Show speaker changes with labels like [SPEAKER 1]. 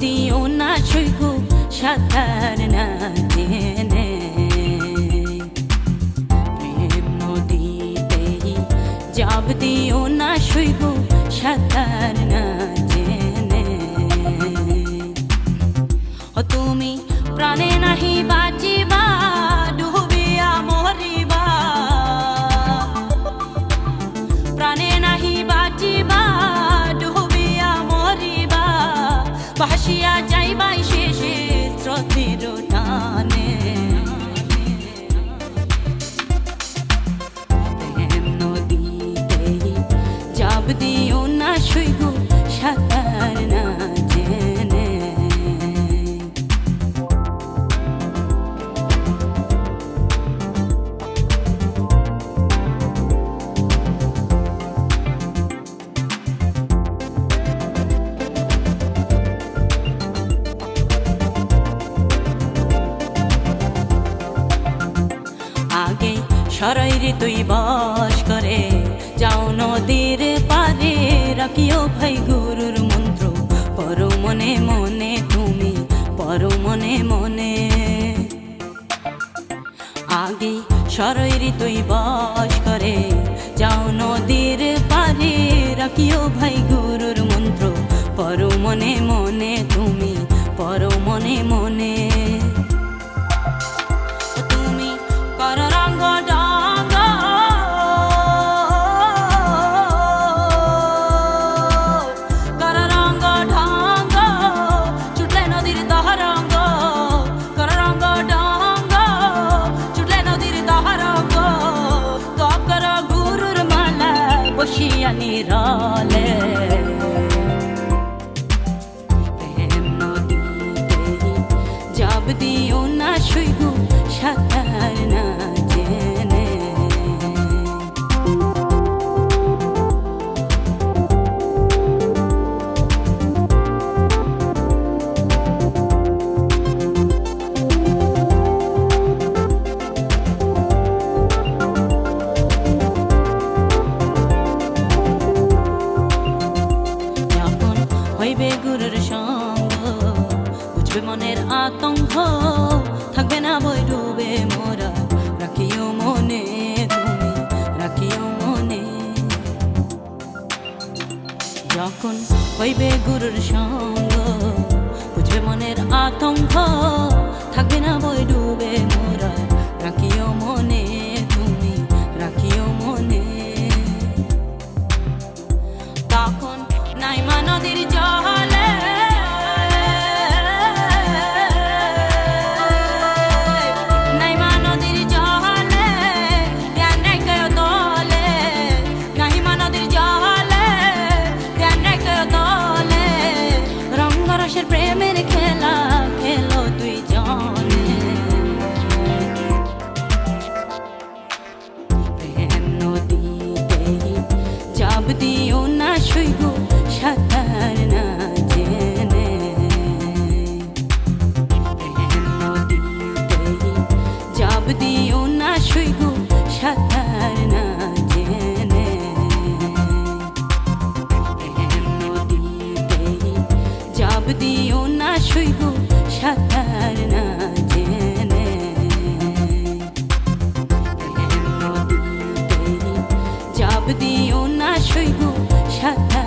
[SPEAKER 1] দিও না সাঁতার না জেনে। প্রেম নদীতেই যাব দিও না সৈগ সাঁতার না জেনে। ও তুমি প্রাণে নাহি বাঁচিবা 需要。সরাইরে তুই বাস করে। যাও নদীর পারে রাখিও ভাই গুরুর মন্ত্র। পর মনে মনে তুমি পর মনে মনে। আগে সরাইরে তুই বাস করে। যাও নদীর পারে রাখিও ভাই গুরুর মন্ত্র। পর মনে মনে তুমি পর মনে মনে। যখন হইবে গুরুর সঙ্গ বুঝবে মনের আতঙ্ক থাকবে না বই ডুবে মোরা রাখিও মনে দিও না সৈগ সাঁতার।